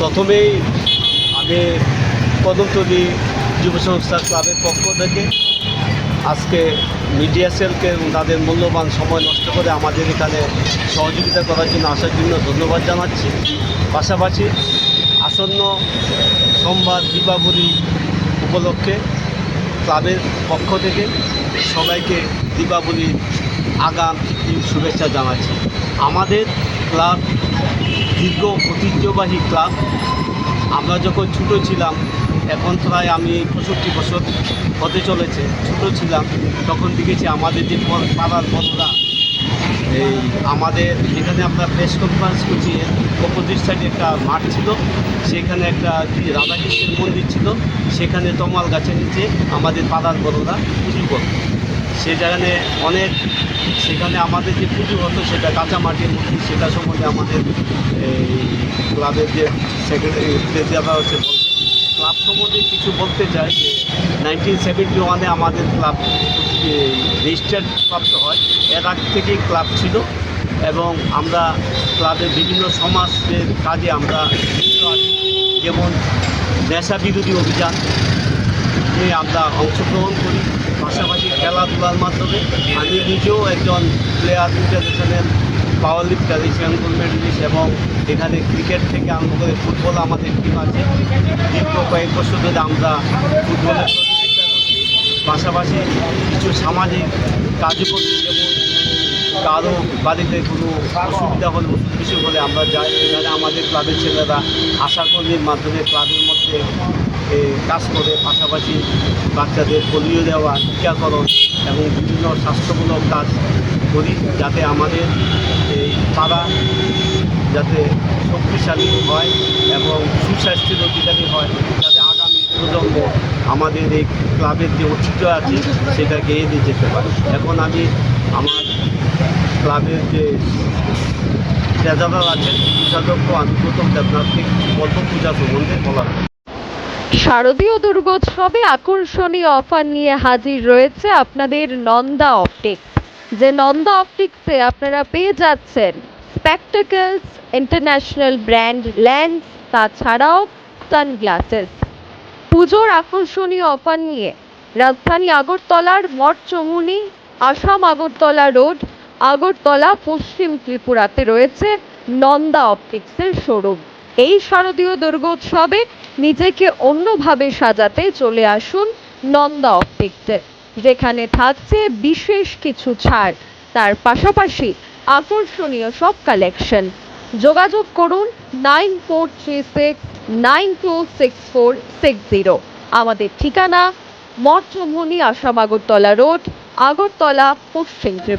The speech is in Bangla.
প্রথমেই আমি কদমতলী যুব সংস্থা ক্লাবের পক্ষ থেকে। আজকে মিডিয়া সেলকে তাদের মূল্যবান সময় নষ্ট করে আমাদের এখানে সহযোগিতা করার জন্য আসার জন্য ধন্যবাদ জানাচ্ছি। পাশাপাশি আসন্ন সোমবার দীপাবলি উপলক্ষে ক্লাবের পক্ষ থেকে সবাইকে দীপাবলির আগাম শুভেচ্ছা জানাচ্ছি। আমাদের ক্লাব দীর্ঘ ঐতিহ্যবাহী ক্লাব। আমরা যখন ছোটো ছিলাম, এখন প্রায় আমি পঁয়ষট্টি বছর হতে চলেছে। ছোটো ছিলাম, তখন দেখেছি আমাদের যে পাড়ার বড়রা এই আমাদের যেখানে আমরা প্রেস কনফারেন্স করছি সাইডে একটা মাঠ ছিল, সেখানে একটা রাধাকৃষ্ণের মন্দির ছিল, সেখানে তমাল গাছের নিচে আমাদের পাড়ার বড়রা পুজো সেখানে অনেক, সেখানে আমাদের যে পুজো হতো, সেটা কাঁচা মাটির মূর্তি সেটা সম্বন্ধে আমাদের এই ক্লাবের যে সেক্রেটারি প্রেসিডেন্টরা হচ্ছে ক্লাব সম্বন্ধে কিছু বলতে চাই যে নাইনটিন সেভেন্টি ওয়ানে আমাদের ক্লাব রেজিস্টার্ড প্রাপ্ত হয়, এর আগ থেকেই ক্লাব ছিল এবং আমরা ক্লাবের বিভিন্ন সমাজের কাজে আমরা যেমন নেশা বিরোধী অভিযান আমরা অংশগ্রহণ করি পাশাপাশি খেলাধুলার মাধ্যমে আমি নিজেও একজন player international power lifter Asian gold medallist এবং এখানে ক্রিকেট থেকে আরম্ভ করে ফুটবল আমাদের টিম আছে। দীর্ঘ কয়েক বছর ধরে আমরা ফুটবলের পাশাপাশি কিছু সামাজিক কার্যক্রম যেমন কারও বাড়িতে কোনো অসুবিধা হলে বিসুখ হলে আমরা যাই। এখানে আমাদের ক্লাবের ছেলেরা আশাকর্মীর মাধ্যমে ক্লাবের মধ্যে কাজ করে। পাশাপাশি বাচ্চাদের পোলিও দেওয়া, টিকাকরণ এবং বিভিন্ন স্বাস্থ্যমূলক কাজ করি যাতে আমাদের এই পাড়া যাতে শক্তিশালী হয় এবং সুস্বাস্থ্যের অধিকারী হয় যাতে আগামী প্রজন্ম আমাদের এই ক্লাবের যে ঐতিহ্য আছে, সেটাকে এগিয়ে যেতে পারে। এখন আমি আমার ক্লাবের যে আছেন কিছু পূজা সম্বন্ধে বলার শারদীয় দুর্গোৎসবে আকর্ষণীয় অফার নিয়ে হাজির রয়েছে আপনাদের নন্দা অপটিক্স যে নন্দা অপটিক্সে আপনারা পেয়ে যাচ্ছেন স্পেকটাকলস ইন্টারন্যাশনাল ব্র্যান্ড লেন্স তাছাড়াও সানগ্লাসেস পুজোর আকর্ষণীয় অফার নিয়ে রাজধানী আগরতলার মঠ চমুনি আসাম আগরতলা রোড, আগরতলা পশ্চিম ত্রিপুরাতে রয়েছে নন্দা অপটিক্সের শোরুম। এই শারদীয় দুর্গোৎসবে নিজেকে অন্যভাবে সাজাতে চলে আসুন নন্দা অপটিক্সে, যেখানে থাকছে বিশেষ কিছু ছাড়। তার পাশাপাশি আকর্ষণীয় সব কালেকশন। যোগাযোগ করুন nine four three six, nine two six four six zero. আমাদের ঠিকানা মঠচমুনি আসাম আগরতলা রোড আগরতলা পশ্চিম ত্রিপুরা